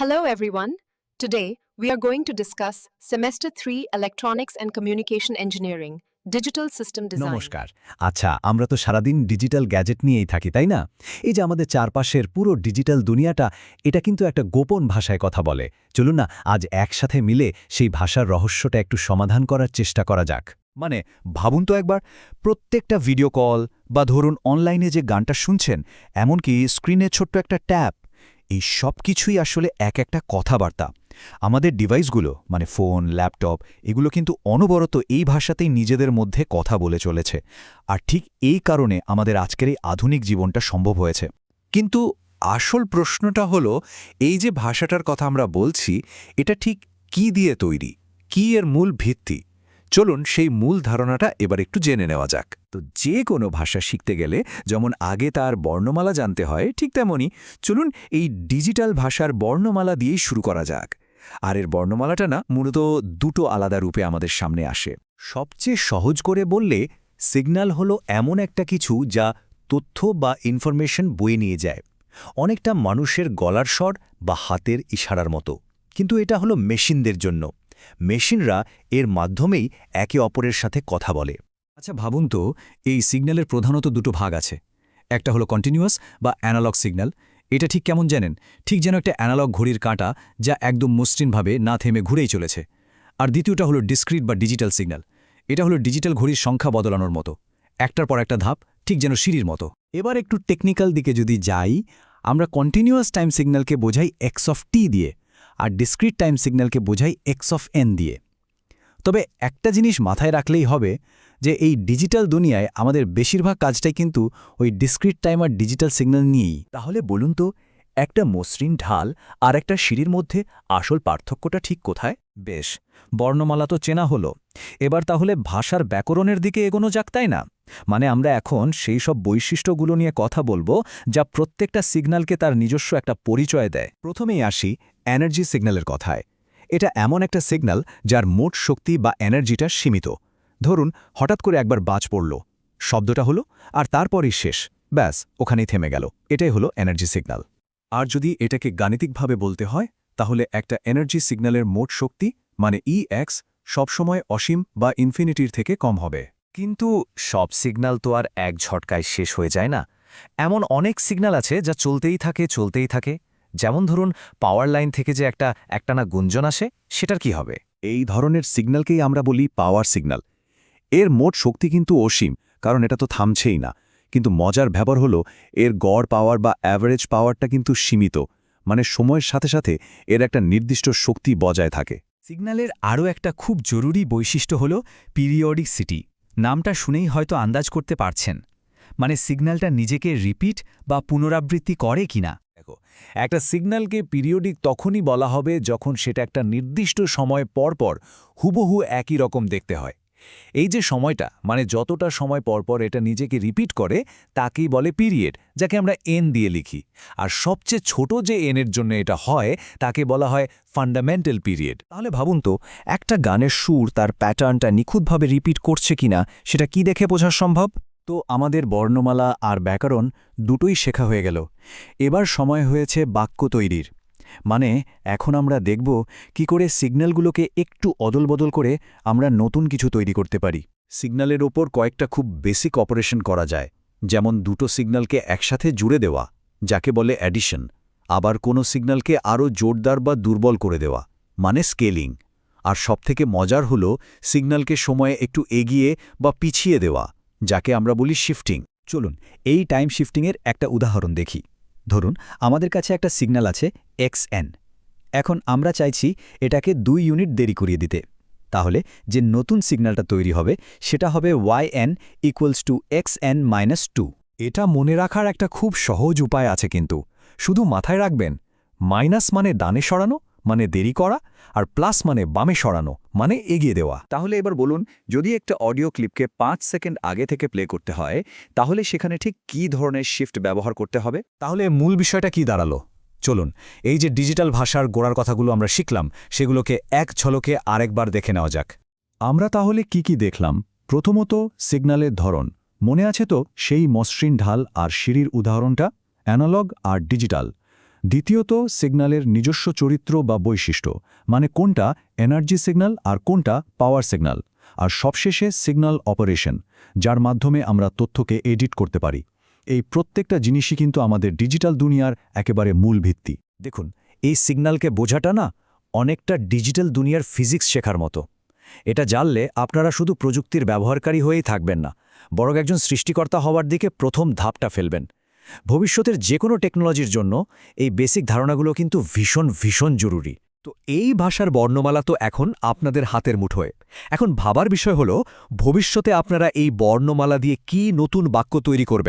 Hello, everyone. Today, we are going to discuss Semester 3 Electronics and Communication Engineering, Digital System Design. নমস্কার আচ্ছা আমরা তো সারাদিন digital gadget নিয়েই থাকি তাই না এই যে আমাদের চারপাশের পুরো ডিজিটাল দুনিয়াটা এটা কিন্তু একটা গোপন ভাষায় কথা বলে চলুন না আজ একসাথে মিলে সেই ভাষার রহস্যটা একটু সমাধান করার চেষ্টা করা যাক মানে ভাবুন তো একবার প্রত্যেকটা ভিডিও কল বা ধরুন অনলাইনে যে গানটা শুনছেন এমনকি স্ক্রিনে ছোট্ট একটা ট্যাপ এই সব কিছুই আসলে এক একটা কথাবার্তা। আমাদের ডিভাইসগুলো মানে ফোন, ল্যাপটপ, এগুলো কিন্তু অনবরত এই ভাষাতেই নিজেদের মধ্যে কথা বলে চলেছে। আর ঠিক এই কারণে আমাদের আজকের এই আধুনিক জীবনটা সম্ভব হয়েছে। কিন্তু আসল প্রশ্নটা হলো, এই যে ভাষাটার কথা আমরা বলছি, এটা ঠিক কি দিয়ে তৈরি? কি এর মূল ভিত্তি? চলুন সেই মূল ধারণাটা এবার একটু জেনে নেওয়া যাক। তো যে কোনো ভাষা শিখতে গেলে যেমন আগে তার বর্ণমালা জানতে হয়, ঠিক তেমনই চলুন এই ডিজিটাল ভাষার বর্ণমালা দিয়েই শুরু করা যাক। আর এর বর্ণমালাটা না মূলত দুটো আলাদা রূপে আমাদের সামনে আসে। সবচেয়ে সহজ করে বললে সিগন্যাল হলো এমন একটা কিছু যা তথ্য বা ইনফরমেশন বয়ে নিয়ে যায়। অনেকটা মানুষের গলার স্বর বা হাতের ইশারার মতো। কিন্তু এটা হলো মেশিনদের জন্য। মেশিনরা এর মাধ্যমেই একে অপরের সাথে কথা বলে। আচ্ছা ভাবুন তো, এই সিগন্যালের প্রধানত দুটো ভাগ আছে। একটা হলো কন্টিনিউয়াস বা অ্যানালগ সিগন্যাল এটা ঠিক কেমন জানেন? ঠিক যেন একটা অ্যানালগ ঘড়ির কাঁটা যা একদম মসৃণভাবে না থেমে ঘুরেই চলেছে। আর দ্বিতীয়টা হলো ডিসক্রিট বা ডিজিটাল সিগন্যাল এটা হলো ডিজিটাল ঘড়ির সংখ্যা বদলানোর মতো। একটার পর একটা ধাপ, ঠিক যেন সিঁড়ির মতো। এবার একটু টেকনিক্যাল দিকে যদি যাই, আমরা কন্টিনিউয়াস টাইম সিগন্যালকে বোঝাই এক্স অফ টি দিয়ে। আর ডিসক্রিট টাইম সিগন্যালকে বোঝাই এক্স অফ এন দিয়ে। তবে একটা জিনিস মাথায় রাখলেই হবে যে এই ডিজিটাল দুনিয়ায় আমাদের বেশিরভাগ কাজটাই কিন্তু ওই ডিসক্রিট টাইম আর ডিজিটাল সিগন্যাল নিয়েই। তাহলে বলুন তো, একটা মসৃণ ঢাল আর একটা সিঁড়ির মধ্যে আসল পার্থক্যটা ঠিক কোথায়? বেশ, বর্ণমালা তো চেনা হলো। এবার তাহলে ভাষার ব্যাকরণের দিকে এগোনো যাক, তাই না? মানে আমরা এখন সেই সব বৈশিষ্ট্যগুলো নিয়ে কথা বলব যা প্রত্যেকটা সিগন্যালকে তার নিজস্ব একটা পরিচয় দেয়। প্রথমেই আসি এনার্জি সিগন্যালের কথায়। এটা এমন একটা সিগন্যাল যার মোট শক্তি বা এনার্জিটা সীমিত। ধরুন, হঠাৎ করে একবার বাজ পড়ল। শব্দটা হলো, আর তারপরই শেষ। ব্যাস, ওখানেই থেমে গেল। এটাই হলো এনার্জি সিগন্যাল আর যদি এটাকে গাণিতিকভাবে বলতে হয়, তাহলে একটা এনার্জি সিগন্যালের মোট শক্তি মানে ই এক্স সবসময় অসীম বা ইনফিনিটির থেকে কম হবে। কিন্তু সব সিগন্যাল তো আর এক ঝটকায় শেষ হয়ে যায় না। এমন অনেক সিগন্যাল আছে যা চলতেই থাকে চলতেই থাকে। যেমন ধরুন পাওয়ার লাইন থেকে যে একটা একটানা গুঞ্জন আসে সেটার কি হবে? এই ধরনের সিগন্যালকেই আমরা বলি পাওয়ার সিগন্যাল এর মোট শক্তি কিন্তু অসীম কারণ এটা তো থামছেই না। কিন্তু মজার ব্যাপার হলো এর গড় পাওয়ার বা অ্যাভারেজ পাওয়ারটা কিন্তু সীমিত মানে সময়ের সাথে সাথে এর একটা নির্দিষ্ট শক্তি বজায় থাকে। সিগন্যালের আরও একটা খুব জরুরি বৈশিষ্ট্য হল পিরিয়ডিকসিটি নামটা শুনেই হয়তো আন্দাজ করতে পারছেন। মানে সিগন্যালটা নিজেকে রিপিট বা পুনরাবৃত্তি করে কিনা। একটা সিগন্যালকে পিরিয়ডিক তখনই বলা হবে যখন সেটা একটা নির্দিষ্ট সময় পর পর হুবহু একই রকম দেখতে হয়। এই যে সময়টা মানে যতটা সময় পর পর এটা নিজেকে রিপিট করে, তাকেই বলে পিরিয়ড, যাকে আমরা এন দিয়ে লিখি। আর সবচেয়ে ছোট যে এনের জন্য এটা হয়, তাকে বলা হয় ফান্ডামেন্টাল পিরিয়ড। তাহলে ভাবুন তো, একটা গানের সুর তার প্যাটার্নটা নিখুঁতভাবে রিপিট করছে কিনা, সেটা কি দেখে বোঝা সম্ভব? তো আমাদের বর্ণমালা আর ব্যাকরণ দুটোই শেখা হয়ে গেল। এবার সময় হয়েছে বাক্য তৈরির। মানে এখন আমরা দেখব কি করে সিগন্যালগুলোকে একটু অদলবদল করে আমরা নতুন কিছু তৈরি করতে পারি। সিগন্যালের ওপর কয়েকটা খুব বেসিক অপারেশন করা যায়। যেমন দুটো সিগন্যালকে একসাথে জুড়ে দেওয়া, যাকে বলে অ্যাডিশন। আবার কোনো সিগন্যালকে আরও জোরদার বা দুর্বল করে দেওয়া মানে স্কেলিং। আর সবথেকে মজার হল, সিগন্যালকে সময়ে একটু এগিয়ে বা পিছিয়ে দেওয়া। যাকে আমরা বলি শিফটিং। চলুন, এই টাইম শিফটিংয়ের একটা উদাহরণ দেখি। ধরুন, আমাদের কাছে একটা সিগন্যাল আছে এক্স এন। এখন আমরা চাইছি এটাকে দুই ইউনিট দেরি করিয়ে দিতে। তাহলে যে নতুন সিগন্যালটা তৈরি হবে, সেটা হবে Y N equals to X N minus two এটা মনে রাখার একটা খুব সহজ উপায় আছে কিন্তু। শুধু মাথায় রাখবেন মাইনাস মানে দানে সরানো মানে দেরি করা আর প্লাস মানে বামে সরানো মানে এগিয়ে দেওয়া। তাহলে এবার বলুন, যদি একটা অডিও ক্লিপকে পাঁচ সেকেন্ড আগে থেকে প্লে করতে হয়, তাহলে সেখানে ঠিক কী ধরনের শিফট ব্যবহার করতে হবে? তাহলে মূল বিষয়টা কি দাঁড়াল? চলুন, এই যে ডিজিটাল ভাষার গোড়ার কথাগুলো আমরা শিখলাম, সেগুলোকে এক ঝলকে আরেকবার দেখে নেওয়া যাক। আমরা তাহলে কি কি দেখলাম? প্রথমত সিগন্যালের ধরন। মনে আছে তো, সেই মসৃণ ঢাল আর সিঁড়ির উদাহরণটা? অ্যানালগ আর ডিজিটাল দ্বিতীয়ত, সিগন্যালের নিজস্ব চরিত্র বা বৈশিষ্ট্য মানে কোনটা এনার্জি সিগন্যাল আর কোনটা পাওয়ার সিগন্যাল। আর সবশেষে সিগন্যাল অপারেশন, যার মাধ্যমে আমরা তথ্যকে এডিট করতে পারি। এই প্রত্যেকটা জিনিসই কিন্তু আমাদের ডিজিটাল দুনিয়ার একেবারে মূল ভিত্তি। দেখুন, এই সিগন্যালকে বোঝাটা না অনেকটা ডিজিটাল দুনিয়ার ফিজিক্স শেখার মতো। এটা জানলে আপনারা শুধু প্রযুক্তির ব্যবহারকারী হয়েই থাকবেন না, বরং একজন সৃষ্টিকর্তা হওয়ার দিকে প্রথম ধাপটা ফেলবেন। ভবিষ্যতের যে কোনো টেকনোলজির জন্য এই বেসিক ধারণাগুলো কিন্তু ভীষণ ভীষণ জরুরি। তো এই ভাষার বর্ণমালা তো এখন আপনাদের হাতের মুঠোয়। এখন ভাবার বিষয় হল, ভবিষ্যতে আপনারা এই বর্ণমালা দিয়ে কি নতুন বাক্য তৈরি করবেন?